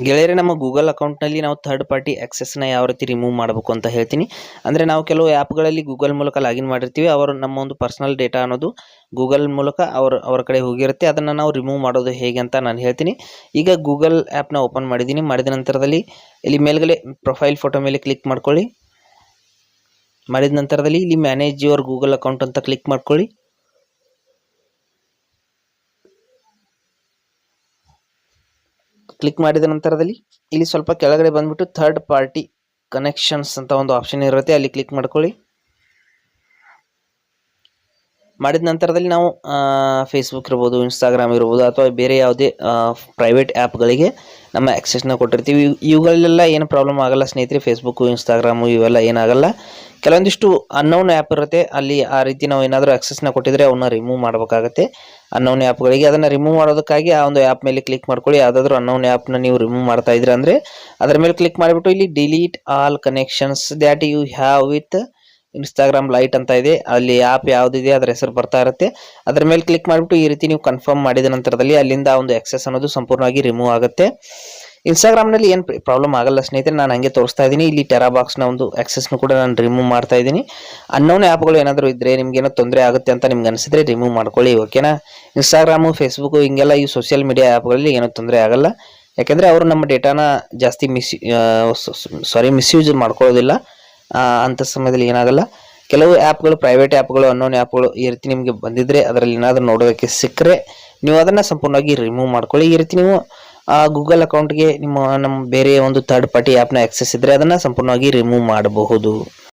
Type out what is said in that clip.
ಗೆಳೆಯರೆ, ನಮ್ಮ ಗೂಗಲ್ ಅಕೌಂಟ್ನಲ್ಲಿ ನಾವು ಥರ್ಡ್ ಪಾರ್ಟಿ ಆಕ್ಸೆಸ್ನ ಯಾವ ರೀತಿ ರಿಮೂವ್ ಮಾಡಬೇಕು ಅಂತ ಹೇಳ್ತೀನಿ. ಅಂದರೆ ನಾವು ಕೆಲವು ಆ್ಯಪ್ಗಳಲ್ಲಿ ಗೂಗಲ್ ಮೂಲಕ ಲಾಗಿನ್ ಮಾಡಿರ್ತೀವಿ. ಅವರು ನಮ್ಮ ಒಂದು ಪರ್ಸನಲ್ ಡೇಟಾ ಅನ್ನೋದು ಗೂಗಲ್ ಮೂಲಕ ಅವ್ರ ಅವ್ರ ಕಡೆ ಹೋಗಿರುತ್ತೆ. ಅದನ್ನು ನಾವು ರಿಮೂವ್ ಮಾಡೋದು ಹೇಗೆ ಅಂತ ನಾನು ಹೇಳ್ತೀನಿ. ಈಗ ಗೂಗಲ್ ಆ್ಯಪ್ನ ಓಪನ್ ಮಾಡಿದ್ದೀನಿ. ಮಾಡಿದ ನಂತರದಲ್ಲಿ ಇಲ್ಲಿ ಮೇಲ್ಗಡೆ ಪ್ರೊಫೈಲ್ ಫೋಟೋ ಮೇಲೆ ಕ್ಲಿಕ್ ಮಾಡ್ಕೊಳ್ಳಿ. ಮಾಡಿದ ನಂತರದಲ್ಲಿ ಇಲ್ಲಿ ಮ್ಯಾನೇಜ್ ಯುವರ್ ಗೂಗಲ್ ಅಕೌಂಟ್ ಅಂತ ಕ್ಲಿಕ್ ಮಾಡ್ಕೊಳ್ಳಿ. ಕ್ಲಿಕ್ ಮಾಡಿದ ನಂತರದಲ್ಲಿ ಇಲ್ಲಿ ಸ್ವಲ್ಪ ಕೆಳಗಡೆ ಬಂದ್ಬಿಟ್ಟು ಥರ್ಡ್ ಪಾರ್ಟಿ ಕನೆಕ್ಷನ್ಸ್ ಅಂತ ಒಂದು ಆಪ್ಷನ್ ಇರುತ್ತೆ. ಅಲ್ಲಿ ಕ್ಲಿಕ್ ಮಾಡ್ಕೊಳ್ಳಿ. ಮಾಡಿದ ನಂತರದಲ್ಲಿ ನಾವು ಫೇಸ್ಬುಕ್ ಇರ್ಬೋದು ಇನ್ಸ್ಟಾಗ್ರಾಮ್ ಇರ್ಬೋದು, ಅಥವಾ ಬೇರೆ ಯಾವುದೇ ಪ್ರೈವೇಟ್ ಆ್ಯಪ್ಗಳಿಗೆ ನಮ್ಮ ಆ್ಯಕ್ಸೆಸ್ನ ಕೊಟ್ಟಿರ್ತೀವಿ. ಇವುಗಳಲ್ಲೆಲ್ಲ ಇವುಗಳೆಲ್ಲ ಏನು ಪ್ರಾಬ್ಲಮ್ ಆಗಲ್ಲ ಸ್ನೇಹಿತರೆ. ಫೇಸ್ಬುಕ್ಕು ಇನ್ಸ್ಟಾಗ್ರಾಮು ಇವೆಲ್ಲ ಏನಾಗಲ್ಲ. ಕೆಲವೊಂದಿಷ್ಟು ಅನ್ನೌನ್ ಆ್ಯಪ್ ಇರುತ್ತೆ. ಅಲ್ಲಿ ಆ ರೀತಿ ನಾವು ಏನಾದರೂ ಆ್ಯಕ್ಸೆಸ್ನ ಕೊಟ್ಟಿದ್ರೆ ಅವನ್ನ ರಿಮೂವ್ ಮಾಡಬೇಕಾಗತ್ತೆ. ಅನ್ನೌನ್ ಆ್ಯಪ್ಗಳಿಗೆ ಅದನ್ನು ರಿಮೂವ್ ಮಾಡೋದಕ್ಕಾಗಿ ಆ ಒಂದು ಆ್ಯಪ್ ಮೇಲೆ ಕ್ಲಿಕ್ ಮಾಡ್ಕೊಳ್ಳಿ. ಯಾವುದಾದ್ರೂ ಅನ್ನೌನ್ ಆ್ಯಪ್ನ ನೀವು ರಿಮೂವ್ ಮಾಡ್ತಾ ಇದ್ರೆ ಅಂದರೆ, ಅದರ ಮೇಲೆ ಕ್ಲಿಕ್ ಮಾಡಿಬಿಟ್ಟು ಇಲ್ಲಿ delete all connections that you have with Instagram lite ಅಂತ ಇದೆ. ಅಲ್ಲಿ ಆ್ಯಪ್ ಯಾವುದಿದೆ ಅದರ ಹೆಸರು ಬರ್ತಾ ಇರುತ್ತೆ. ಅದರ ಮೇಲೆ ಕ್ಲಿಕ್ ಮಾಡಿಬಿಟ್ಟು ಈ ರೀತಿ ನೀವು ಕನ್ಫರ್ಮ್ ಮಾಡಿದ ನಂತರದಲ್ಲಿ ಅಲ್ಲಿಂದ ಒಂದು ಆಕ್ಸೆಸ್ ಅನ್ನೋದು ಸಂಪೂರ್ಣವಾಗಿ ರಿಮೂವ್ ಆಗುತ್ತೆ. ಇನ್ಸ್ಟಾಗ್ರಾಮ್ನಲ್ಲಿ ಏನು ಪ್ರಾಬ್ಲಮ್ ಆಗಲ್ಲ ಸ್ನೇಹಿತರೆ, ನಾನು ಹಂಗೆ ತೋರಿಸ್ತಾ ಇದ್ದೀನಿ. ಇಲ್ಲಿ ಟೆರಾ ಬಾಕ್ಸ್ನ ಒಂದು ಆಕ್ಸೆಸ್ನು ಕೂಡ ನಾನು ರಿಮೂವ್ ಮಾಡ್ತಾ ಇದ್ದೀನಿ. ಅನ್ನೋನ್ ಆ್ಯಪ್ಗಳು ಏನಾದರೂ ಇದ್ದರೆ ನಿಮ್ಗೇನೋ ತೊಂದರೆ ಆಗುತ್ತೆ ಅಂತ ನಿಮ್ಗೆ ಅನಿಸಿದ್ರೆ ರಿಮೂವ್ ಮಾಡ್ಕೊಳ್ಳಿ ಓಕೆನಾ ಇನ್ಸ್ಟಾಗ್ರಾಮು ಫೇಸ್ಬುಕ್ಕು ಹಿಂಗೆಲ್ಲ ಈ ಸೋಷಿಯಲ್ ಮೀಡಿಯಾ ಆ್ಯಪ್ಗಳಲ್ಲಿ ಏನೂ ತೊಂದರೆ ಆಗಲ್ಲ. ಯಾಕೆಂದರೆ ಅವರು ನಮ್ಮ ಡೇಟಾನ ಜಾಸ್ತಿ ಮಿಸ್ ಸಾರಿ ಮಿಸ್ಯೂಸ್ ಮಾಡ್ಕೊಳ್ಳೋದಿಲ್ಲ. ಅಂಥ ಸಮಯದಲ್ಲಿ ಏನಾಗಲ್ಲ. ಕೆಲವು ಆ್ಯಪ್ಗಳು ಪ್ರೈವೇಟ್ ಆ್ಯಪ್ಗಳು ಅನ್ನೋನ್ ಆ್ಯಪ್ಗಳು ಈ ರೀತಿ ನಿಮಗೆ ಬಂದಿದ್ರೆ ಅದರಲ್ಲಿ ಏನಾದರೂ ನೋಡೋದಕ್ಕೆ ಸಿಕ್ಕರೆ ನೀವು ಅದನ್ನು ಸಂಪೂರ್ಣವಾಗಿ ರಿಮೂವ್ ಮಾಡ್ಕೊಳ್ಳಿ. ಈ ರೀತಿ ನೀವು ಗೂಗಲ್ ಅಕೌಂಟ್ಗೆ ನಿಮ್ಮ, ನಮ್ಮ ಬೇರೆ ಒಂದು ಥರ್ಡ್ ಪಾರ್ಟಿ ಆ್ಯಪ್ನ ಆಕ್ಸೆಸ್ ಇದ್ದರೆ ಅದನ್ನು ಸಂಪೂರ್ಣವಾಗಿ ರಿಮೂವ್ ಮಾಡಬಹುದು.